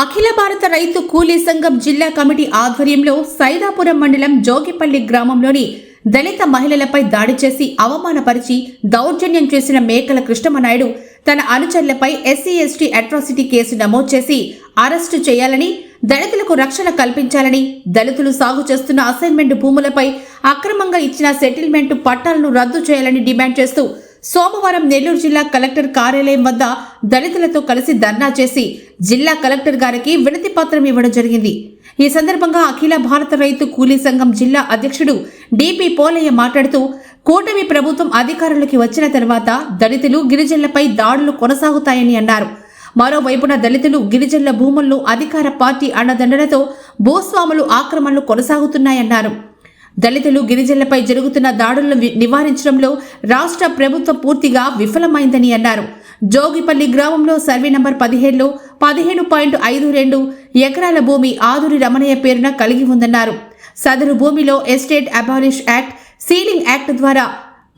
అఖిల భారత రైతు కూలీ సంఘం జిల్లా కమిటీ ఆధ్వర్యంలో సైదాపురం మండలం జోగిపల్లి గ్రామంలోని దళిత మహిళలపై దాడి చేసి అవమానపరిచి దౌర్జన్యం చేసిన మేకల కృష్ణమనాయుడు తన అనుచరులపై ఎస్సీ ఎస్టీ అట్రాసిటీ కేసు నమోదు చేసి అరెస్టు చేయాలని దళితులకు రక్షణ కల్పించాలని దళితులు సాగు చేస్తున్న అసైన్మెంట్ భూములపై అక్రమంగా ఇచ్చిన సెటిల్మెంట్ పట్టాలను రద్దు చేయాలని డిమాండ్ చేస్తూ సోమవారం నెల్లూరు జిల్లా కలెక్టర్ కార్యాలయం వద్ద దళితులతో కలిసి ధర్నా చేసి జిల్లా కలెక్టర్ గారికి వినతి పత్రం ఇవ్వడం జరిగింది. ఈ సందర్భంగా అఖిల భారత రైతు కూలీ సంఘం జిల్లా అధ్యక్షుడు డిపి పోలయ్య మాట్లాడుతూ కూటమి ప్రభుత్వం అధికారంలోకి వచ్చిన తర్వాత దళితులు గిరిజనులపై దాడులు కొనసాగుతాయని అన్నారు. మరోవైపున దళితులు గిరిజనుల భూములను అధికార పార్టీ అండదండలతో భూస్వాములు ఆక్రమణలు కొనసాగుతున్నాయన్నారు. దళితులు గిరిజనులపై జరుగుతున్న దాడులను నివారించడంలో రాష్ట్ర ప్రభుత్వం పూర్తిగా విఫలమైందని అన్నారు. జోగిపల్లి గ్రామంలో సర్వే నంబర్ పదిహేడులో పదిహేను పాయింట్ ఐదు రెండు ఎకరాల భూమి ఆదురి రమణయ్య పేరున కలిగి ఉందన్నారు. సదరు భూమిలో estate abolish act ceiling act ద్వారా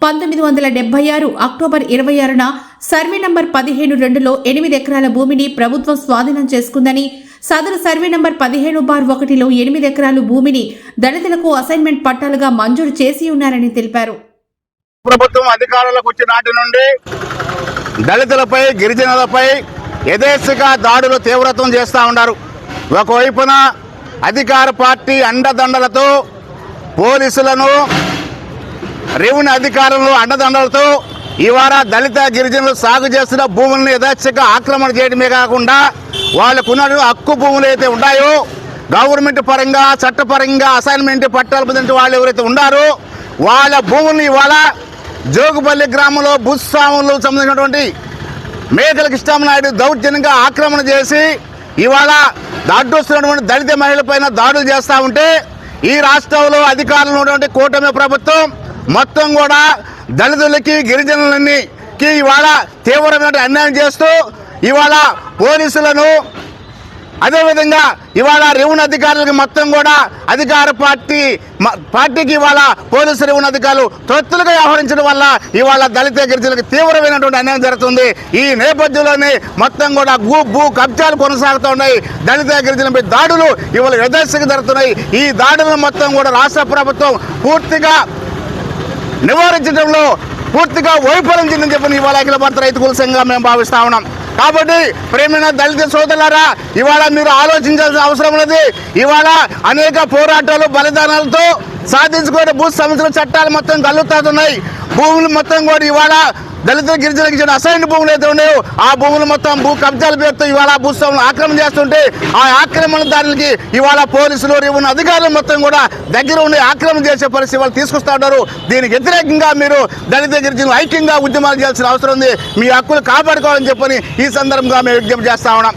పంతొమ్మిది వందల డెబ్బై ఆరు అక్టోబర్ ఇరవై ఆరున సర్వే నంబర్ పదిహేను రెండులో ఎనిమిది ఎకరాల భూమిని ప్రభుత్వం స్వాధీనం చేసుకుందని సదరు సర్వే నంబర్ పదిహేను బార్ ఒకటిలో ఎనిమిది ఎకరాలు భూమిని దళితులకు అసైన్మెంట్ పట్టాలుగా మంజూరు చేసి ఉన్నారని తెలిపారు. ప్రభుత్వం అధికారంలోకి వచ్చిన నాటి నుండి దళితులపై గిరిజనులపై యథేచ్ఛగా దాడులు తీవ్రతం చేస్తూ ఉన్నారు. ఒకవైపున అధికార పార్టీ అండదండలతో పోలీసులను రెవెన్యూ అధికారులు అండదండలతో ఇవాళ దళిత గిరిజనులు సాగు చేస్తున్న భూములను యథేచ్ఛగా ఆక్రమణ చేయడమే కాకుండా వాళ్ళకున్న హక్కు భూములు అయితే ఉన్నాయో గవర్నమెంట్ పరంగా చట్టపరంగా అసైన్మెంట్ పట్టాలు పొందిన వాళ్ళు ఎవరైతే ఉన్నారో వాళ్ళ భూములను ఇవాళ జోగుపల్లి గ్రామంలో భూస్వాములు సంబంధించినటువంటి మేకల కృష్ణమనాయుడు దౌర్జన్యంగా ఆక్రమణ చేసి ఇవాళ దాడ్డొస్తున్నటువంటి దళిత మహిళలపైన దాడులు చేస్తూ ఉంటే ఈ రాష్ట్రంలో అధికారంలో ఉన్నటువంటి కూటమి ప్రభుత్వం మొత్తం కూడా దళితులకి గిరిజనులకి ఇవాళ తీవ్రమైన అన్యాయం చేస్తూ ఇవాళ పోలీసులను అదేవిధంగా ఇవాళ రెవెన్యూ అధికారులకు మొత్తం కూడా అధికార పార్టీ మ- పార్టీకి ఇవాళ పోలీసు రెవెన్యూ అధికారులు తొత్తులుగా వ్యవహరించడం వల్ల ఇవాళ దళిత గిరిజనులకు తీవ్రమైనటువంటి అన్యాయం జరుగుతుంది. ఈ నేపథ్యంలోనే మొత్తం కూడా భూ భూ కబ్జాలు కొనసాగుతున్నాయి దళిత గిరిజనులపై దాడులు ఇవాళ యథేచ్ఛగా జరుగుతున్నాయి. ఈ దాడులను మొత్తం కూడా రాష్ట్ర ప్రభుత్వం పూర్తిగా నివారించడంలో పూర్తిగా వైఫల్యం చెందని చెప్పిన ఇవాళ అఖిల భారత రైతు కుల సంఘం మేము భావిస్తా ఉన్నాం. కాబట్టి ప్రేమైన దళిత సోదరులారా ఇవాళ మీరు ఆలోచించాల్సిన అవసరం ఉన్నది. ఇవాళ అనేక పోరాటాలు బలిదానాలతో సాధించుకునే భూ సమస్యల చట్టాలు మొత్తం గల్లుతాతున్నాయి భూములు మొత్తం కూడా ఇవాళ దళిత గిరిజనులకు ఇచ్చిన అసైన్ భూములు అయితే ఉన్నాయో ఆ భూములు మొత్తం భూ కబ్జాల పేరుతో ఇవాళ భూస్వాములు ఆక్రమణ చేస్తుంటే ఆ ఆక్రమణదారులకి ఇవాళ పోలీసులు ఉన్న అధికారులు మొత్తం కూడా దగ్గర ఉండి ఆక్రమణ చేసే పరిస్థితి వాళ్ళు తీసుకొస్తా ఉన్నారు. దీనికి వ్యతిరేకంగా మీరు దళిత గిరిజనులు ఐక్యంగా ఉద్యమాలు చేయాల్సిన అవసరం ఉంది. మీ హక్కులు కాపాడుకోవాలని చెప్పని ఈ సందర్భంగా మేము విజ్ఞప్తి చేస్తా ఉన్నాం.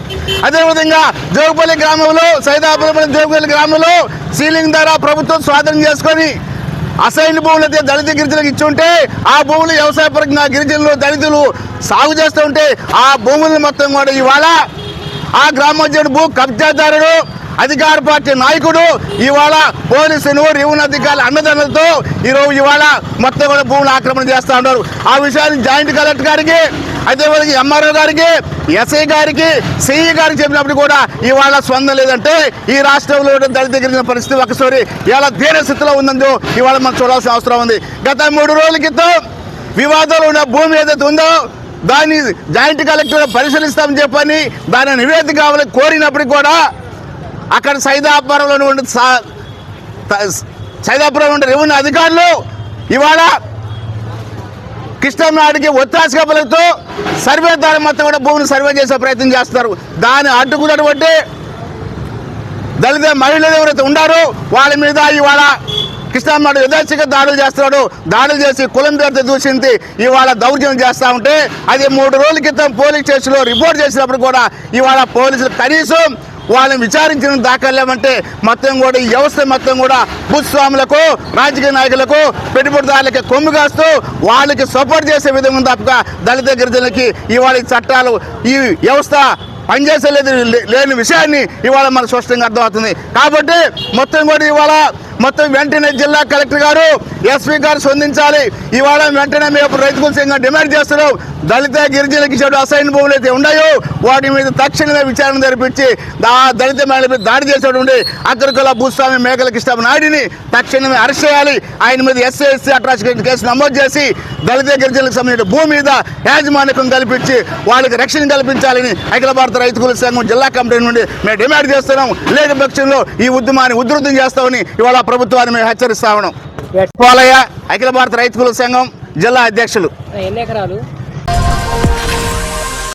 అదేవిధంగా జోగుపల్లి గ్రామంలో సైదాపురం జోగుపల్లి గ్రామంలో సీలింగ్ ద్వారా ప్రభుత్వం స్వాధీనం చేసుకొని అసైన్ భూములు అయితే దళిత గిరిజనులకు ఇచ్చి ఉంటే ఆ భూములు వ్యవసాయ వ్యవసాయపరంగా గిరిజనులు దళితులు సాగు చేస్తూ ఉంటే ఆ భూములను మొత్తం కూడా ఇవాళ ఆ గ్రామోద్యోగుడు భూ కబ్జాదారుడు అధికార పార్టీ నాయకుడు ఇవాళ పోలీసులు రెవెన్యూ అధికారులు అన్నదండలతో ఈరోజు ఇవాళ మొత్తం కూడా భూములు ఆక్రమణ చేస్తూ ఉన్నారు. ఆ విషయాన్ని జాయింట్ కలెక్టర్ గారికి అదేవిధంగా ఎంఆర్ఓ గారికి ఎస్ఐ గారికి సిఈ గారికి చెప్పినప్పుడు కూడా ఇవాళ స్పందన లేదంటే ఈ రాష్ట్రంలో దళిత గిరిజన పరిస్థితి ఒకసారి ఇలా దీన స్థితిలో ఉందో ఇవాళ మనం చూడాల్సిన అవసరం ఉంది. గత మూడు రోజుల క్రితం వివాదాలు ఉన్న భూమి ఏదైతే ఉందో దాన్ని జాయింట్ కలెక్టర్ పరిశీలిస్తామని చెప్పని దాని నివేదిక కావాలని కోరినప్పటికీ కూడా అక్కడ సైదాపురంలో ఉండే సైదాపురంలో ఉండే రెవెన్యూ అధికారులు ఇవాళ కృష్ణనాడికి ఒత్తాసగా పలుకుతూ సర్వే ద్వారా మొత్తం కూడా భూమిని సర్వే చేసే ప్రయత్నం చేస్తున్నారు. దాన్ని అడ్డుకున్నటువంటి దళిత మహిళలు ఎవరైతే ఉన్నారో వాళ్ళ మీద ఇవాళ కృష్ణనాడు యథాచిగా దాడులు చేస్తున్నాడు. దాడులు చేసి కులం పేరుతో దూషించి ఇవాళ దౌర్జన్యం చేస్తా ఉంటే అది మూడు రోజుల క్రితం పోలీస్ స్టేషన్లో రిపోర్ట్ చేసినప్పుడు కూడా ఇవాళ పోలీసులు కనీసం వాళ్ళని విచారించిన దాఖలేమంటే మొత్తం కూడా ఈ వ్యవస్థ మొత్తం కూడా భూస్వాములకు రాజకీయ నాయకులకు పెట్టుబడిదారులకి కొమ్ము కాస్తూ వాళ్ళకి సపోర్ట్ చేసే విధంగా తప్పక దళిత గిరిజనులకి ఇవాళ చట్టాలు ఈ వ్యవస్థ పనిచేసలేదు లేని విషయాన్ని ఇవాళ మనకు స్పష్టంగా అర్థమవుతుంది. కాబట్టి మొత్తం కూడా ఇవాళ మొత్తం వెంటనే జిల్లా కలెక్టర్ గారు ఎస్పీ గారు స్పందించాలి. ఇవాళ వెంటనే మేము రైతు సంఘం డిమాండ్ చేస్తున్నాం. దళిత గిరిజనులకి చెడు అసైన్ భూములు అయితే ఉన్నాయో వాటి మీద తక్షణమే విచారణ జరిపించి దళిత మహిళ మీద దాడి చేసేటువంటి అగ్రకుల భూస్వామి మేకల కృష్ణ నాయుడిని తక్షణమే అరెస్ట్ చేయాలి. ఆయన మీద ఎస్సీ ఎస్సీ అట్రాసిటీ కేసు నమోదు చేసి దళిత గిరిజనులకు సంబంధించిన భూమి మీద యాజమాన్యం కల్పించి వాళ్ళకి రక్షణ కల్పించాలని అఖిల భారత రైతు కూల సంఘం జిల్లా కమిటీ నుండి మేము డిమాండ్ చేస్తున్నాం. లేని పక్షంలో ఈ ఉద్యమాన్ని ఉధృతం చేస్తామని ఇవాళ ప్రభుత్వాన్ని మేము హెచ్చరిస్తా ఉన్నాం. అఖిల భారత రైతు కూల సంఘం జిల్లా అధ్యక్షులు. ఎన్ని ఎకరాలు? Bye.